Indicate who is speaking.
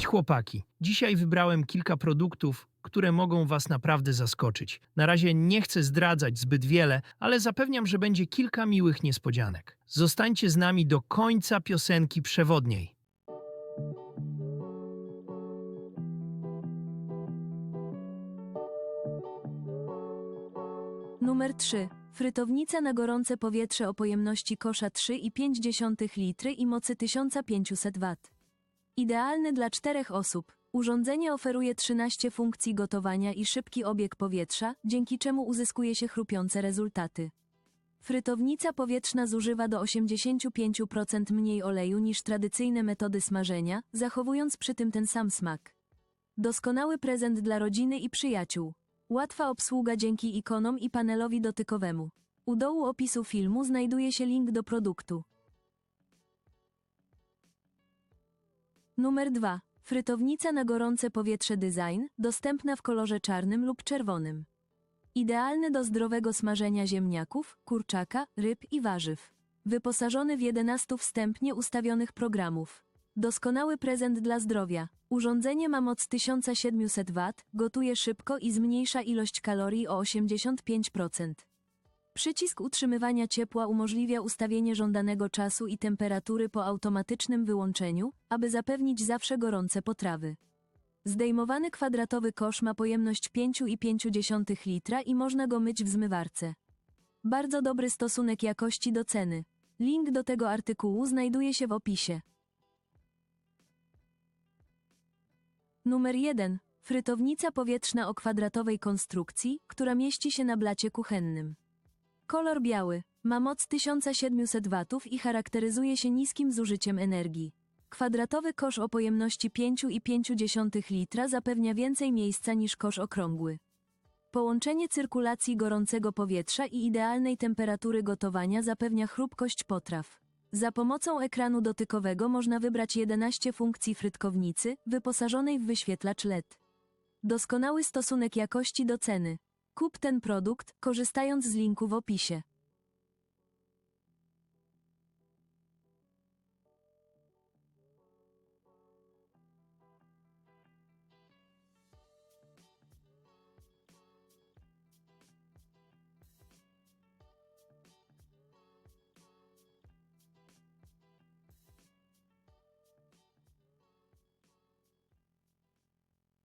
Speaker 1: Cześć chłopaki. Dzisiaj wybrałem kilka produktów, które mogą Was naprawdę zaskoczyć. Na razie nie chcę zdradzać zbyt wiele, ale zapewniam, że będzie kilka miłych niespodzianek. Zostańcie z nami do końca piosenki przewodniej.
Speaker 2: Numer 3. Frytownica na gorące powietrze o pojemności kosza 3,5 litry i mocy 1500 W. Idealny dla czterech osób. Urządzenie oferuje 13 funkcji gotowania i szybki obieg powietrza, dzięki czemu uzyskuje się chrupiące rezultaty. Frytownica powietrzna zużywa do 85% mniej oleju niż tradycyjne metody smażenia, zachowując przy tym ten sam smak. Doskonały prezent dla rodziny i przyjaciół. Łatwa obsługa dzięki ikonom i panelowi dotykowemu. U dołu opisu filmu znajduje się link do produktu. Numer 2. Frytownica na gorące powietrze design, dostępna w kolorze czarnym lub czerwonym. Idealny do zdrowego smażenia ziemniaków, kurczaka, ryb i warzyw. Wyposażony w 11 wstępnie ustawionych programów. Doskonały prezent dla zdrowia. Urządzenie ma moc 1700 W, gotuje szybko i zmniejsza ilość kalorii o 85%. Przycisk utrzymywania ciepła umożliwia ustawienie żądanego czasu i temperatury po automatycznym wyłączeniu, aby zapewnić zawsze gorące potrawy. Zdejmowany kwadratowy kosz ma pojemność 5,5 litra i można go myć w zmywarce. Bardzo dobry stosunek jakości do ceny. Link do tego artykułu znajduje się w opisie. Numer 1. Frytownica powietrzna o kwadratowej konstrukcji, która mieści się na blacie kuchennym. Kolor biały. Ma moc 1700 W i charakteryzuje się niskim zużyciem energii. Kwadratowy kosz o pojemności 5,5 litra zapewnia więcej miejsca niż kosz okrągły. Połączenie cyrkulacji gorącego powietrza i idealnej temperatury gotowania zapewnia chrupkość potraw. Za pomocą ekranu dotykowego można wybrać 11 funkcji frytkownicy, wyposażonej w wyświetlacz LED. Doskonały stosunek jakości do ceny. Kup ten produkt, korzystając z linku w opisie.